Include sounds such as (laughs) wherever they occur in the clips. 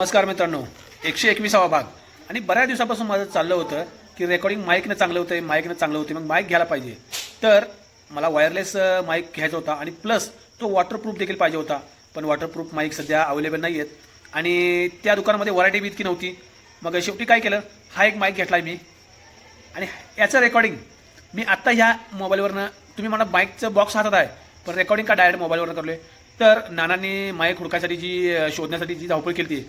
नमस्कार मित्रांनो एकशे एकविसावा भाग. आणि बऱ्याच दिवसापासून माझं चाललं होतं की रेकॉर्डिंग माईकनं चांगलं होतं माईकनं चांगलं होतं मग माईक घ्यायला पाहिजे. तर मला वायरलेस माईक घ्यायचा होता आणि प्लस तो वॉटरप्रूफ देखील पाहिजे होता. पण वॉटरप्रूफ माईक सध्या अवेलेबल नाही आहेत आणि त्या दुकानामध्ये व्हरायटी बी इतकी नव्हती. मग शेवटी काय केलं? हा एक माईक घेतला मी. आणि याचं रेकॉर्डिंग मी आत्ता ह्या मोबाईलवरनं तुम्ही मला माईकचं बॉक्स हातात आहे पण रेकॉर्डिंग का डायरेक्ट मोबाईलवरनं करलो आहे तर नानांनी माईक हुडकायसाठी जी शोधण्यासाठी जी धावपळ केली ती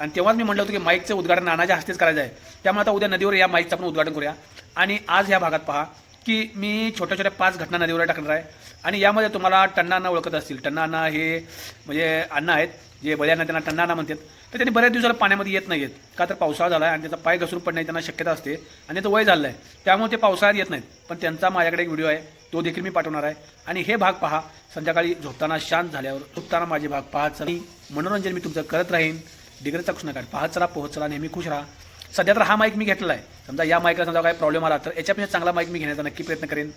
आणि तेव्हाच मी म्हटलं होतं की माईकचं उद्घाटन नानाच्या हस्तेच करायचं आहे. त्यामुळे आता उद्या नदीवर या माईकचं आपण उद्घाटन करूया. आणि आज ह्या भागात पहा की मी छोट्या छोट्या पाच घटना नदीवर टाकणार आहे. आणि यामध्ये तुम्हाला टण्णांना ओळखत असतील. टण्णांना हे म्हणजे अण्णा आहेत जे बळ्यांना त्यांना टण्णांना म्हणतात. तर त्यांनी बऱ्याच दिवसाला पाण्यामध्ये येत नाही आहेत का तर पावसाळा झाला आहे आणि त्याचा पाय घसरून पडण्याची त्यांना शक्यता असते आणि त्याचं वय झालं आहे त्यामुळे ते पावसाळ्यात येत नाहीत. पण त्यांचा माझ्याकडे एक व्हिडिओ आहे. तो देखील मी पाठवणार आहे. आणि हे भाग पहा. संध्याकाळी झोपताना शांत झाल्यावर झोपताना माझे भाग पाहत चला. मनोरंजन मी तुमचं करत राहीन. डिग्रजचा कृष्ण काढ पाहत चला पोहोचला. नेहमी खुश राहा. सध्या तर हा माईक मी घेतलेला आहे. समजा या माईकला समजा काही प्रॉब्लेम आला तर याच्यापेक्षा चांगला माईक मी घेण्याचा नक्की प्रयत्न करेन.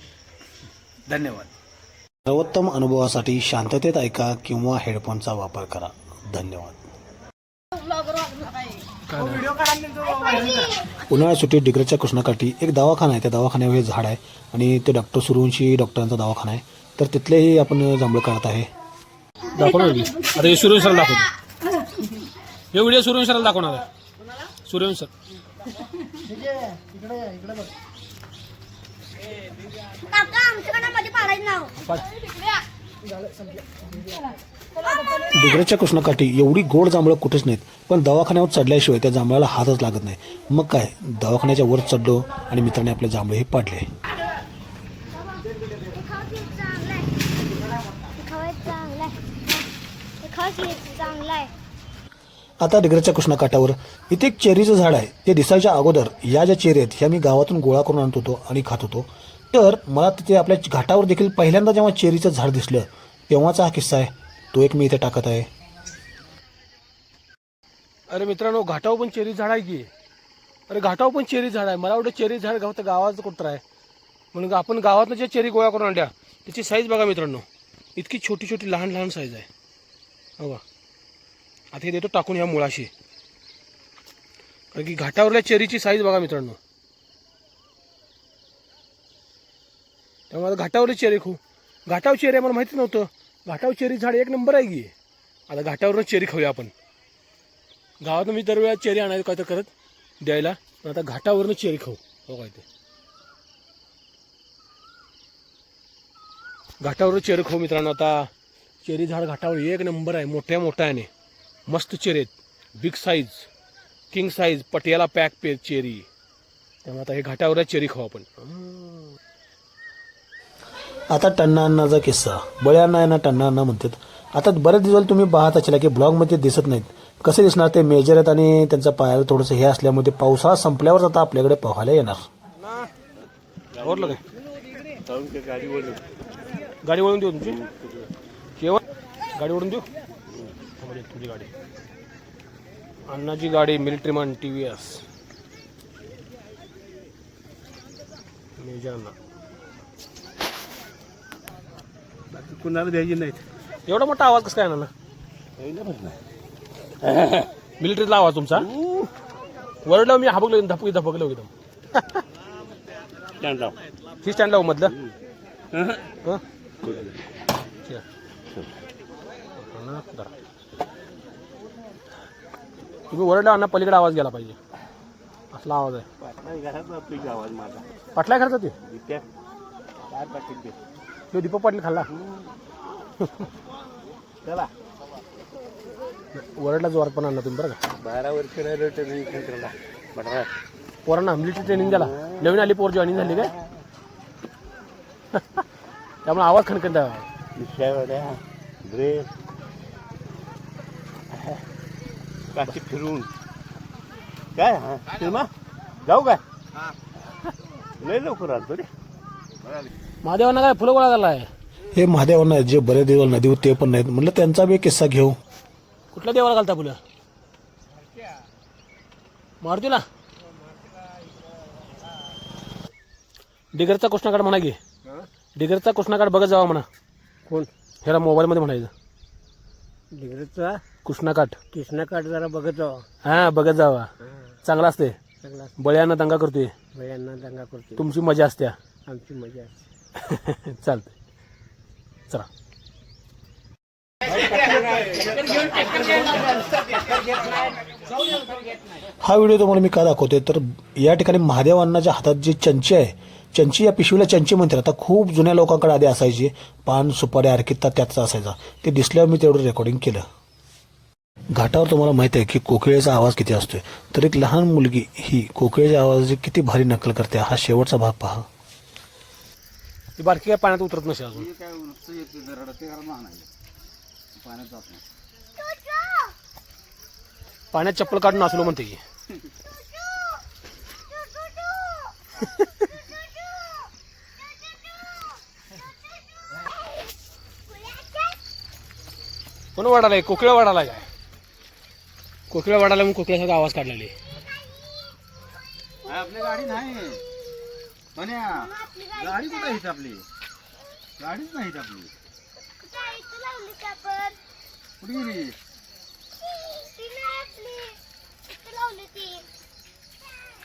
धन्यवाद. सर्वोत्तम अनुभवासाठी शांततेत ऐका किंवा हेडफोनचा वापर करा. धन्यवाद. उन्हाळ्यात सुट्टीत डिग्रजच्या कृष्णाकाठी एक दवाखाना आहे. त्या दवाखान्यावर हे झाड आहे आणि ते डॉक्टर सुरूंशी डॉक्टरांचा दवाखाना आहे. तर तिथलेही आपण जांभळ काढत आहे. दाखवणार आता हे सूर्यवंश दाखवतो. हे व्हिडिओ सुरू दाखवणार आहे. सूर्यवंश. सर काका आमच्याकडे मध्ये पाडायचं नाव. डिग्रजच्या कृष्णाकाठी एवढी गोड जांभळं कुठेच नाहीत पण दवाखान्यावर चढल्याशिवाय त्या जांभळाला हातच लागत नाही. मग काय दवाखान्याच्या वर चढलो आणि मित्राने आपले जांभळे हे पाडले. चांगलं आहे आता डिग्रजच्या कृष्णाकाठावर. इथे एक चेरीचं झाड आहे. ते दिसायच्या अगोदर या ज्या चेरी आहेत ह्या मी गावातून गोळा करून आणत होतो आणि खात होतो. तर मला तिथे आपल्या घाटावर देखील पहिल्यांदा जेव्हा चेरीचं झाड दिसलं तेव्हाचा हा किस्सा आहे. तो एक मी इथे टाकत आहे. अरे मित्रांनो घाटावर पण चेरी झाड आहे की? अरे घाटावर पण चेरी झाड आहे. मला वाटतं चेरी झाड गाव तर गावाचं कुठं आहे? म्हणून आपण गावातनं जे चेरी गोळा करून आणल्या त्याची साईज बघा मित्रांनो. इतकी छोटी छोटी लहान लहान साईज आहे. हो बा आता हे देतो टाकून या मुळाशी. कारण की घाटावरल्या चेरीची साईज बघा मित्रांनो. त्यामुळे आता घाटावरली चेरी खूप घाटाव चेरी आम्हाला माहिती नव्हतं. घाटावर चेरी झाड एक नंबर आहे की? आता घाटावरच चेरी खाऊया आपण. गावात मी दरवेळा चेरी आणायचं काय तर करत द्यायला पण आता घाटावरनं चेरी खाऊ. हो काय ते. घाटावर चेरी खाऊ मित्रांनो आता. चेरी झाड घाटावर एक नंबर आहे मोठ्या मोठ्या आहे मस्त चेरी आहेत big size king size Patiala pack पे चेरी. त्यामुळे आता हे घाटावर चेरी खाऊ आपण. आता टन्ना अण्णाचा किस्सा. बळ्यांना आहे ना टन्ना अण्णा म्हणतात. आता बरेच दिवस तुम्ही पाहत असाल की ब्लॉगमध्ये दिसत नाहीत. कसे दिसणार ते मेजर आहेत आणि त्यांच्या पायाला थोडंसं हे असल्यामुळे पावसाळा संपल्यावर आता आपल्याकडे पाहायला येणार. काय? गाडी वळून देऊ तुमची. केवळ गाडी वळून देऊ? देतो तुमची गाडी. अण्णाची गाडी military man T V S major अण्णा. कुणाला द्यायची नाहीत. एवढा मोठा आवाज कसं काय अण्णा मिलिटरीतला आवाज तुमचा. वरडला मी हाबकलो धपकी धपकलो एकदम स्टँड लाव ही स्टँड लावू मधलं? हं? (laughs) ठीक आहे. अण्णा, धरा. तुम्ही वरडला अण्णा पलीकडे आवाज गेला पाहिजे. असला आवाज आहे. घरात आपली आवाज माझा. ते काय पाटील ते. तो दीपक पाटील खाल्ला. चला. वरडला जोरात पण आणला तुम्ही बरं का? बारा वर्ष राहिलो ट्रेनिंग सेंटरला पोरांना मिलिटरी ट्रेनिंग झाला नवीन आली पोर जॉईनिंग झाली काय? (laughs) त्यामुळे आवाज खणखणत. विषयावड्या ड्रेस काची फिरून. काय हा? फिल्मा जाऊ काय? लय लवकर आलतो रे. महादेवांना काय फुलं गोळा झाला आहे हे महादेवांना जे बरेच दिवस नदीवर ते पण नाहीत. म्हणलं त्यांचा बी किस्सा घेऊ. कुठल्या देवाला घालता फुलं? मारुतीला? डिगरचा कृष्णाकाठ म्हणा की. डिगरचा कृष्णाकाठ बघत जावा म्हणा. कोण? ह्याला मोबाईलमध्ये म्हणायचं. डिग्रीचा? कृष्णाकाठ. कृष्णाकाठ जरा बघत जाऊ हा बघत जावा. चांगला असते. चांगला बळ्यांना दंगा करतोय. भयांना दंगा करतो तुमची मजा असत्या. आमची मजा असते. (laughs) चालतंय. चला. हा व्हिडिओ तुम्हाला मी का दाखवतोय. तर या ठिकाणी महादेव अण्णाच्या हातात जी चंची आहे चंची या पिशवीला चंची म्हणतात. आता खूप जुन्या लोकांकडे आधी असायची. पान सुपारी अर्किता त्याचा असायचा. ते दिसल्यावर मी तेवढं रेकॉर्डिंग केलं. घाटावर तुम्हाला माहिती आहे की कोकिळेचा आवाज किती असतोय. तर एक लहान मुलगी ही कोकिळेच्या आवाजाची किती भारी नकल करते हा शेवटचा भाग पहा. ती बारकी काय पाण्यात उतरत नसे अजून? पाण्यात चप्पल काढून नाचलो म्हणते की. कोण वाढालाय? कोकिळा वाढाला काय? कोकिळा वाढाला म्हणून कोकिळ्यासारखा आवाज काढलेली आपली गाडी नाही. म्हण्या गाडी कुठे आहे आपली? गाडीच नाही आपली. कुठे गेली ती नाही आपली इथं लावली ती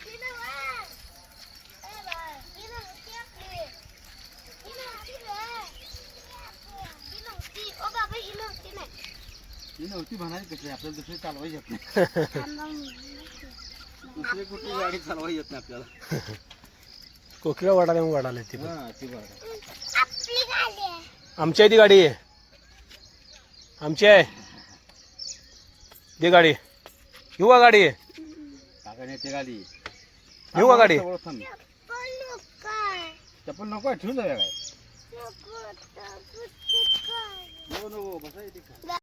ती नव्ह. ए बाय, ती नव्हती आपली. ही नव्हती रे. ही नव्हती. ओ बाबा, ही नव्हती नाही. ही नव्हती म्हणाली आपल्याला दुसरी चालवायची येत नाही. दुसरी कुठली गाडी चालवायची येत नाही आपल्याला. कोकिळा वाढाला म्हणून वाढाले ती पण हा ती बरं आपली गाडी आहे. आमची आहे ती गाडी. आहे आमची आहे. दे गाडी. का गाडी. काका नेते गाडी. का गाडी. जवळ थांब. चप्पल नको ठेवून जाऊया काय? नको काय नको. बसा इथे.